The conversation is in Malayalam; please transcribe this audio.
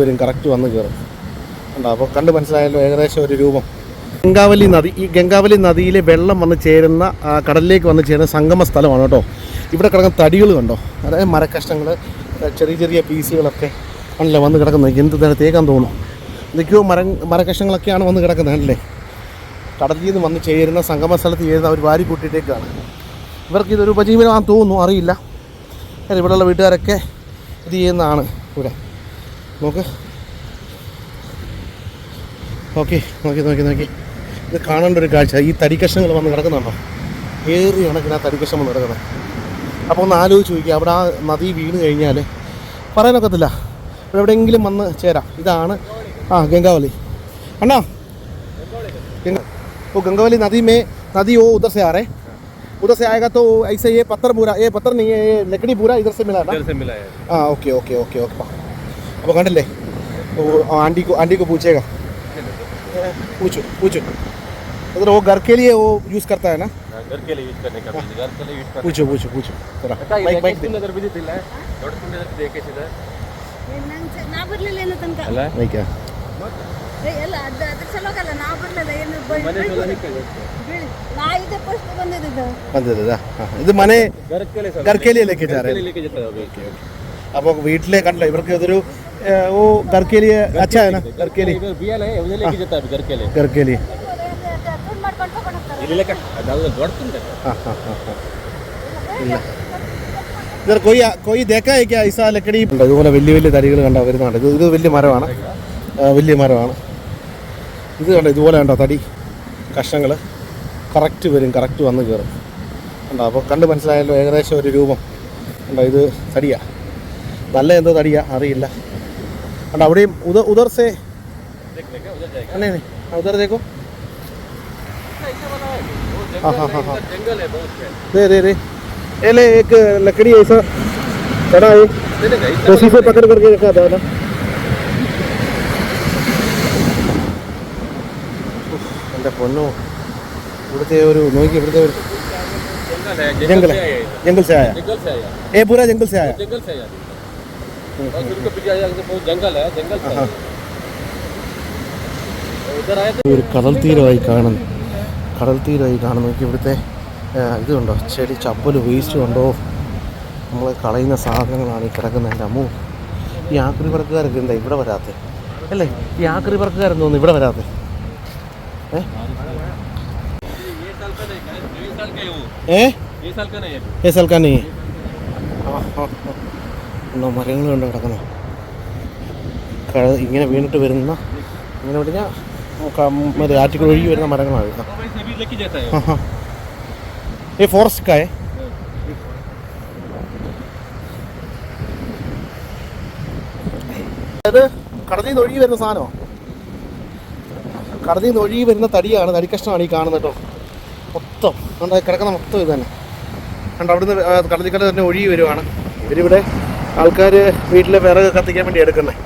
വരും കറക്റ്റ് വന്ന് കയറും ഉണ്ടോ അപ്പോൾ കണ്ട് മനസ്സിലായല്ലോ ഏകദേശം ഒരു രൂപം. ഗംഗാവലി നദി ഈ ഗംഗാവലി നദിയിലെ വെള്ളം വന്ന് ചേരുന്ന കടലിലേക്ക് വന്ന് ചേരുന്ന സംഗമ സ്ഥലമാണ് കേട്ടോ. ഇവിടെ കിടക്കുന്ന തടികൾ കണ്ടോ? അതായത് മരക്കഷ്ണങ്ങൾ ചെറിയ ചെറിയ പീസുകളൊക്കെ ആണല്ലേ വന്ന് കിടക്കുന്നത്. എന്ത് നേരം തേക്കാൻ തോന്നും എന്തൊക്കെയോ മര മരക്കഷ്ണങ്ങളൊക്കെയാണ് വന്ന് കിടക്കുന്നത് അല്ലേ കടലിൽ നിന്ന് വന്ന് ചേരുന്ന സംഗമ സ്ഥലത്ത് ചേരുന്ന അവർ വാരി കൂട്ടിയിട്ടേക്കാണ്. ഇവർക്ക് ഇതൊരു ഉപജീവനമാണെന്ന് തോന്നുന്നു അറിയില്ല. ഇവിടെയുള്ള വീട്ടുകാരൊക്കെ ഇത് ചെയ്യുന്നതാണ് ഇവിടെ. നോക്ക് ഓക്കെ നോക്കി നോക്കി നോക്കി ഇത് കാണേണ്ട ഒരു കാഴ്ച ഈ തടിക്കഷ്ണങ്ങൾ വന്ന് കിടക്കുന്നുണ്ടോ ഏറി കണക്കിന് ആ തടിക്കഷ്ണം വന്ന് കിടക്കുന്നത് അപ്പോൾ ഒന്ന് ആലോചിച്ച് നോക്കി അവിടെ ആ നദി വീണ് കഴിഞ്ഞാൽ പറയാനൊക്കത്തില്ല ഇവിടെ എവിടെയെങ്കിലും വന്ന് ചേരാം ഇതാണ് ആ ഗംഗാവലി അണ്ണാ गंगा वो गंगावली नदी में नदी वो उधर से आ रहे उधर से आएगा तो ऐसे ये पत्थर पूरा ये पत्थर नहीं है ये लकड़ी पूरा इधर से मिला ना इधर से मिला है हाँ ओके ओके ओके ओके അപ്പോൾ കണ്ടില്ലേ वो आंटी को आंटी को पूछेगा पूछो पूछो उधर वो घर के लिए वो यूज़ करता है ना हाँ, घर के लिए यूज करने का बीज, घर के लिए यूज करने पूछो पूछो पूछो थोड़ा का माइक माइक दे ನಗರ ಬಿದ್ದಿಲ್ಲ ದೊಡ್ಡ ತುಂಬಿದ ದೇಕೇಸಿದ ನಂಗೆ ನಾ ಬರ್ಲಿಲ್ಲ ಏನೋ ತನಕ ಅಲ್ಲ माइक क्या ಏ, ಎಲ್ಲ ಅದ ಅದ್ರ ಸಲುವಾಗಲ್ಲ ನಾ ಬರ್ಲಿಲ್ಲ ಏನು ಬ- ಮನೆ ಬೀಳ್- ಸಲ ನಿಕ್ಕದು. ಬೀಳ್- ನಾ ಇದೆ ಫಸ್ಟ್ ಬಂದಿದ್ದು വന്നതാ ഇത് മനെ घर के लिए घर के लिए लेके जा घर रहे के हैं लिए लेके जाता है अभी അപ്പോൾ വീട്ടിലെ കണ്ടല്ലോ ഇവർക്ക് ഇതൊരു ഏ, वो घर के लिए अच्छा है ना घर के लिए घर के लिए ഇതൊരു കൊയ്യ കൊയ്യ് തേക്കായിക്കാ ലക്കടി. ഇതുപോലെ വലിയ വലിയ തരികൾ കണ്ട വരുന്നുണ്ട് ഇത് വലിയ മരമാണ്. വലിയ മരമാണ്. ഇത് കണ്ട ഇതുപോലെ കണ്ടോ തടി കഷ്ണങ്ങൾ കറക്റ്റ് വരും കറക്റ്റ് വന്ന് കയറും കണ്ടോ അപ്പോൾ കണ്ട് മനസ്സിലായല്ലോ ഏകദേശം ഒരു രൂപം. കണ്ടോ ഇത് തടിയാണ് നല്ല എന്തോ തടിയാ അറിയില്ല കണ്ടോ അവിടെയും ഉദർ ഉദർ സേ देख लेगा उधर जाएगा नहीं नहीं हाँ, उधर देखो हाँ हाँ हाँ हाँ जंगल है बहुत है दे दे दे ये ले एक लकड़ी ऐसा चढ़ा है दे देगा इस रस्सी से पकड़ करके रखा था ना എൻ്റെ പൊന്നോ ഇവിടുത്തെ ഒരു നോക്കി ഇവിടുത്തെ ഒരു जंगल है जंगल जंगल से है आया जंगल से आया इधर। जंगल से आया ये पूरा जंगल से आया जंगल से आया और फिर उसके पीछे आया तो बहुत जंगल है जंगल से आया उधर आए ഒരു കടൽ തീരമായി കാണുന്നു കടൽ തീരമായി കാണുന്നു നോക്കി ഇവിടുത്തെ ആ, ഇതുണ്ടോ ചെടി ചപ്പല് വേസ്റ്റ് ഉണ്ടോ നമ്മൾ കളയുന്ന സാധനങ്ങളാണ് ഈ കിടക്കുന്നത് എൻ്റെ അമ്മു ഈ ആക്രി പറക്കുകാരൊക്കെ എന്താ ഇവിടെ വരാത്തെ അല്ലേ ഈ ആക്രി പറക്കുകാരൻ തോന്നുന്നു ഇവിടെ വരാത്തെ ഏ ये साल का नहीं है ये साल का है वो ഏ ये साल का नहीं है ഏ സൽക്കാനേ ആ ആ ആ. ഉണ്ടോ മരങ്ങൾ കണ്ട് കിടക്കുന്നു. കഴ ഇങ്ങനെ വീണിട്ട് വരുന്ന ഇങ്ങനെ പറഞ്ഞാൽ മറ്റേ ആറ്റുകൾ ഒഴുകി വരുന്ന മരങ്ങളാണ് ഈ ഫോറസ്റ്റ് കായ. അതായത് കടലിൽ നിന്ന് ഒഴുകി വരുന്ന സാധനമോ. കടലിൽ നിന്ന് ഒഴുകി വരുന്ന തടിയാണ് തടിക്കഷ്ണമാണ് ഈ കാണുന്നത് കേട്ടോ. മൊത്തം കിടക്കുന്ന മൊത്തം ഇത് തന്നെ. കണ്ട് അവിടുന്ന് കടലിക്കട തന്നെ ഒഴുകി വരുവാണ്. ഇവരിവിടെ ആൾക്കാർ വീട്ടിലെ വിറക് കത്തിക്കാൻ വേണ്ടി എടുക്കുന്നത്